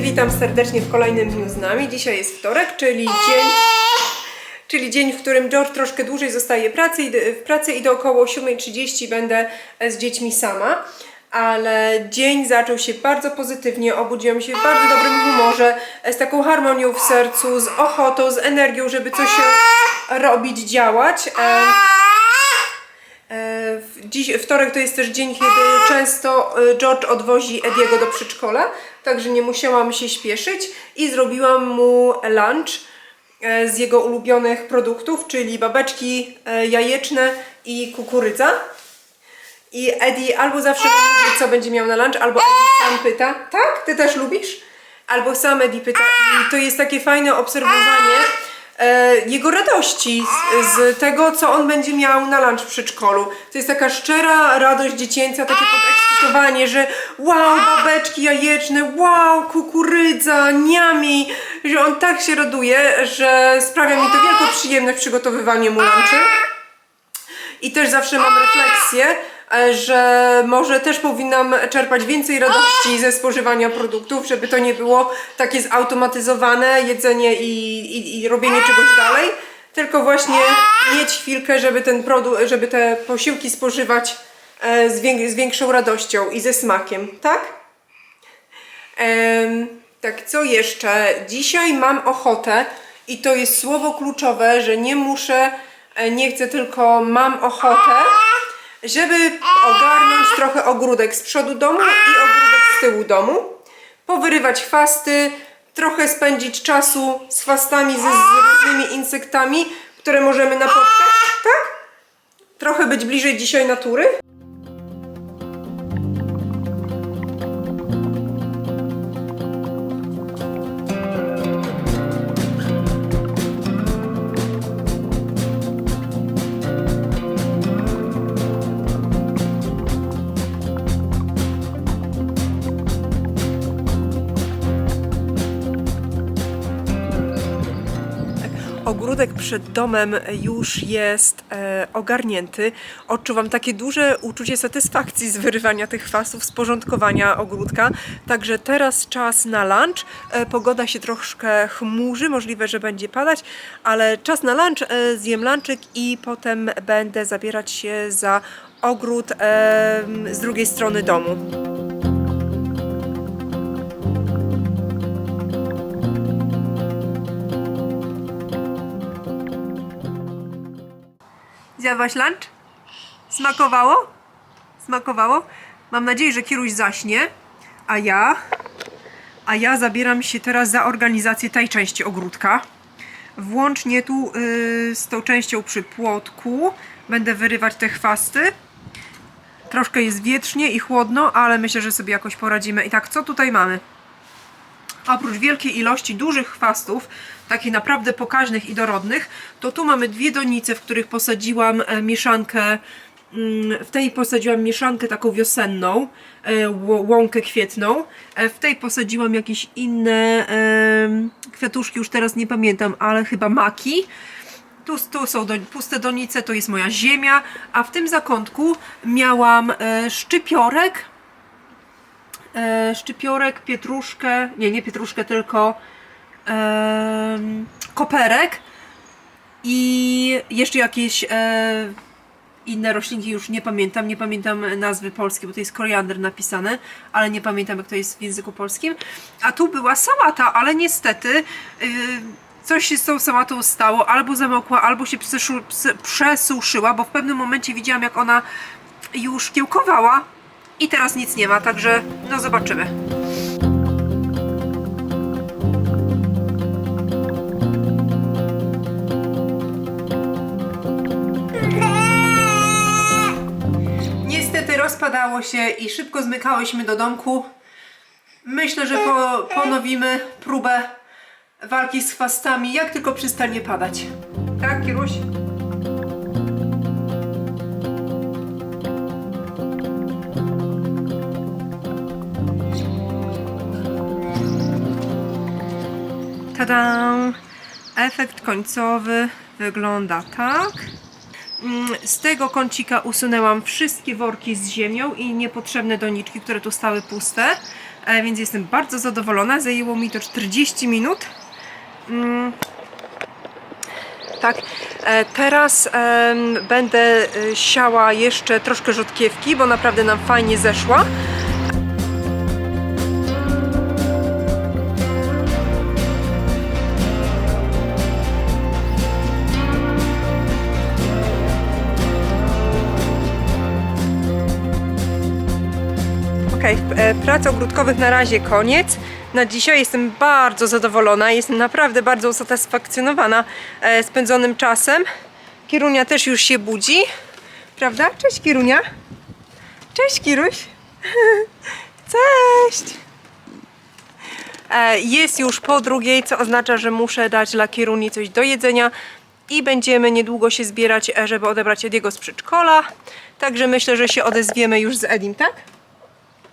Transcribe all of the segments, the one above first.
Witam serdecznie w kolejnym dniu z nami. Dzisiaj jest wtorek, czyli dzień, czyli dzień, w którym George troszkę dłużej zostaje pracy, w pracy i do około 7.30 będę z dziećmi sama. Ale dzień zaczął się bardzo pozytywnie, obudziłam się w bardzo dobrym humorze, z taką harmonią w sercu, z ochotą, z energią, żeby coś robić, działać. Dziś, wtorek to jest też dzień, kiedy często e, George odwozi Ediego do przedszkola, także nie musiałam się śpieszyć i zrobiłam mu lunch e, z jego ulubionych produktów, czyli babeczki e, jajeczne i kukurydza. I Eddie albo zawsze mówi, co będzie miał na lunch, albo Eddie sam pyta. Tak? Ty też lubisz? Albo sam Eddie pyta. I to jest takie fajne obserwowanie jego radości z, z tego, co on będzie miał na lunch w przedszkolu. To jest taka szczera radość dziecięca, takie podekscytowanie, że wow, babeczki jajeczne, wow, kukurydza, niami, że on tak się raduje, że sprawia mi to wielką przyjemność przygotowywanie mu lunchy. I też zawsze mam refleksję, e, że może też powinnam czerpać więcej radości ze spożywania produktów, żeby to nie było takie zautomatyzowane jedzenie i, i, i robienie czegoś dalej, tylko właśnie mieć chwilkę, żeby ten produkt, żeby te posiłki spożywać e, z, z większą radością i ze smakiem, tak? Em, tak, co jeszcze? Dzisiaj mam ochotę i to jest słowo kluczowe, że nie muszę, e, nie chcę, tylko mam ochotę, żeby ogarnąć trochę ogródek z przodu domu i ogródek z tyłu domu, powyrywać chwasty, trochę spędzić czasu z chwastami, ze, z różnymi insektami, które możemy napotkać, tak? Trochę być bliżej dzisiaj natury. Ogródek przed domem już jest e, ogarnięty. Odczuwam takie duże uczucie satysfakcji z wyrywania tych chwastów, z porządkowania ogródka. Także teraz czas na lunch. E, pogoda się troszkę chmurzy, możliwe, że będzie padać, ale czas na lunch. E, zjem lunczyk i potem będę zabierać się za ogród e, z drugiej strony domu. Zjadłaś lunch? Smakowało? Smakowało? Mam nadzieję, że Kiruś zaśnie, a ja... A ja zabieram się teraz za organizację tej części ogródka. Włącznie tu yy, z tą częścią przy płotku. Będę wyrywać te chwasty. Troszkę jest wietrznie i chłodno, ale myślę, że sobie jakoś poradzimy. I tak, co tutaj mamy? Oprócz wielkiej ilości dużych chwastów, takich naprawdę pokaźnych i dorodnych, to tu mamy dwie donice, w których posadziłam e, mieszankę, mm, w tej posadziłam mieszankę taką wiosenną, e, łąkę kwietną, E, w tej posadziłam jakieś inne kwiatuszki, już teraz nie pamiętam, ale chyba maki. Tu, tu są do, puste donice, to jest moja ziemia, a w tym zakątku miałam szczypiorek, e, szczypiorek, pietruszkę, nie, nie pietruszkę, tylko em, koperek i jeszcze jakieś e, inne roślinki, już nie pamiętam, nie pamiętam nazwy polskiej, bo to jest koriander napisane, ale nie pamiętam jak to jest w języku polskim. A tu była sałata, ale niestety y, coś się z tą sałatą stało, albo zamokła, albo się przesuszyła, bo w pewnym momencie widziałam jak ona już kiełkowała i teraz nic nie ma, także no zobaczymy. Niestety rozpadało się i szybko zmykałyśmy do domku. Myślę, że po, ponowimy próbę walki z chwastami, jak tylko przestanie padać. Tak, Kiruś? Tada! Efekt końcowy wygląda tak. Mm, Z tego kącika usunęłam wszystkie worki z ziemią i niepotrzebne doniczki, które tu stały puste. e, więc jestem bardzo zadowolona. Zajęło mi to 40 minut. Mm. Tak, e, teraz będę e, siała jeszcze troszkę rzodkiewki, bo naprawdę nam fajnie zeszła. Prac ogródkowych na razie koniec. Na dzisiaj jestem bardzo zadowolona, jestem naprawdę bardzo usatysfakcjonowana e, spędzonym czasem. Kierunia też już się budzi, prawda? Cześć Kierunia. Cześć Kiruś. Cześć. E, Jest już po drugiej, co oznacza, że muszę dać dla Kieruni coś do jedzenia i będziemy niedługo się zbierać, e, żeby odebrać Ediego z przedszkola. Także myślę, że się odezwiemy już z Edim, tak?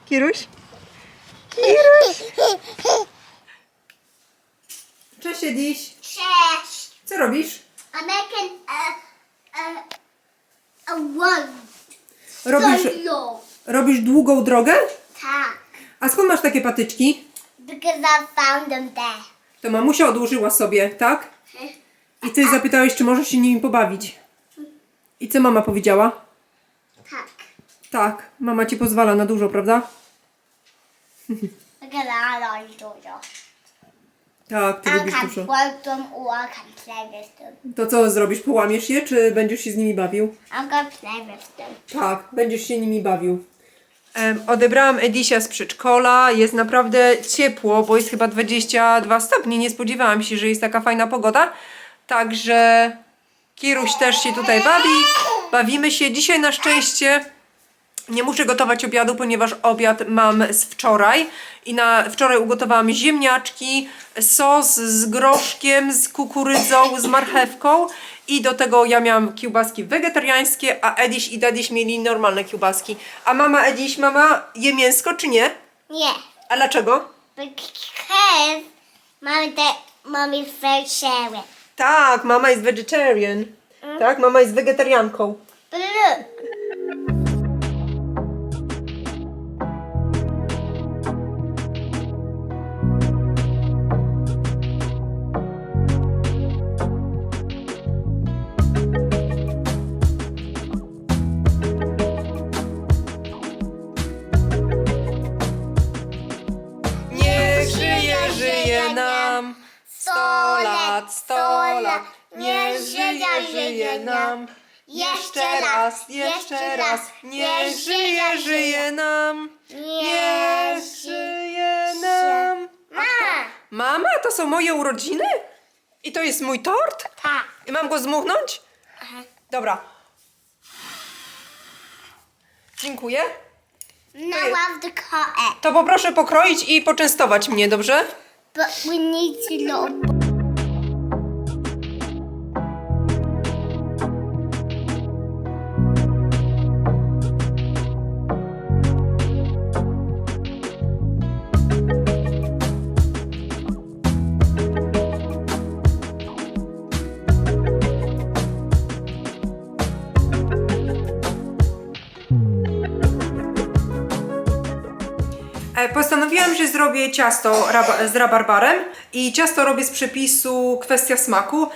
Kiruś? Kiruś! Cześć Ediś. Cześć! Co robisz? I'm making a, a, a road. Robisz, Solo. robisz długą drogę? Tak. A skąd masz takie patyczki? Because I found them there. To mamusia odłożyła sobie, tak? I ty zapytałeś, czy możesz się nimi pobawić. I co mama powiedziała? Tak. Mama ci pozwala na dużo, prawda? Like dużo. Tak, ty lubisz dużo. play with them. To co zrobisz? Połamiesz je, czy będziesz się z nimi bawił? I'm gonna play with them. Tak, będziesz się nimi bawił. odebrałam Edisia z przedszkola. Jest naprawdę ciepło, bo jest chyba 22 stopnie. Nie spodziewałam się, że jest taka fajna pogoda. Także Kiruś też się tutaj bawi. Bawimy się. Dzisiaj na szczęście nie muszę gotować obiadu, ponieważ obiad mam z wczoraj. I na wczoraj ugotowałam ziemniaczki, sos z groszkiem, z kukurydzą, z marchewką. I do tego ja miałam kiełbaski wegetariańskie, a Ediś i Dadiś mieli normalne kiełbaski. A mama Ediś, mama je mięsko czy nie? Nie. A dlaczego? Because mommy's very sharing. Tak, mama jest vegetarian. Tak, mama jest wegetarianką. But żyje, żyje nam. Jeszcze raz, jeszcze raz. Niech żyje, żyje nam. Niech żyje nam. Mama. Mama, to są moje urodziny? I to jest mój tort? Tak. I mam go zmuchnąć? Dobra. Dziękuję. Now I have to poproszę pokroić i poczęstować mnie, dobrze? But we need to little. Że zrobię ciasto z rabarbarem i ciasto robię z przepisu kwestia smaku.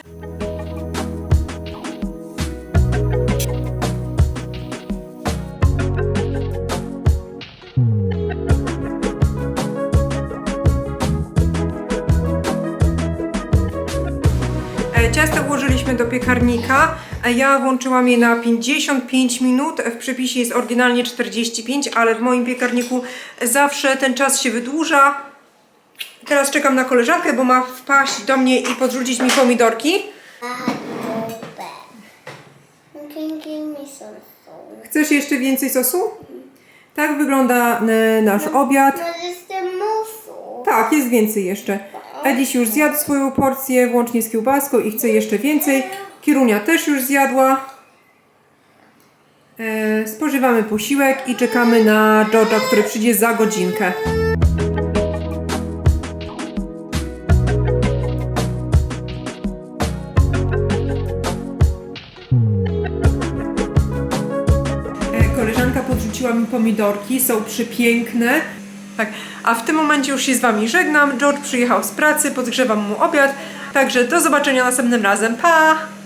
E, Ciasto włożyliśmy do piekarnika. Ja włączyłam je na 55 minut. W przepisie jest oryginalnie 45, ale w moim piekarniku zawsze ten czas się wydłuża. Teraz czekam na koleżankę, bo ma wpaść do mnie i podrzucić mi pomidorki. Chcesz jeszcze więcej sosu? Tak wygląda e, nasz obiad. No, jest ten musu. Tak, jest więcej jeszcze. Ediś już zjadł swoją porcję, włącznie z kiełbaską i chce jeszcze więcej. Kierunia też już zjadła. E, spożywamy posiłek i czekamy na George'a, który przyjdzie za godzinkę. E, koleżanka podrzuciła mi pomidorki, są przepiękne. Tak, a w tym momencie już się z Wami żegnam. George przyjechał z pracy, podgrzewam mu obiad. Także do zobaczenia następnym razem. Pa!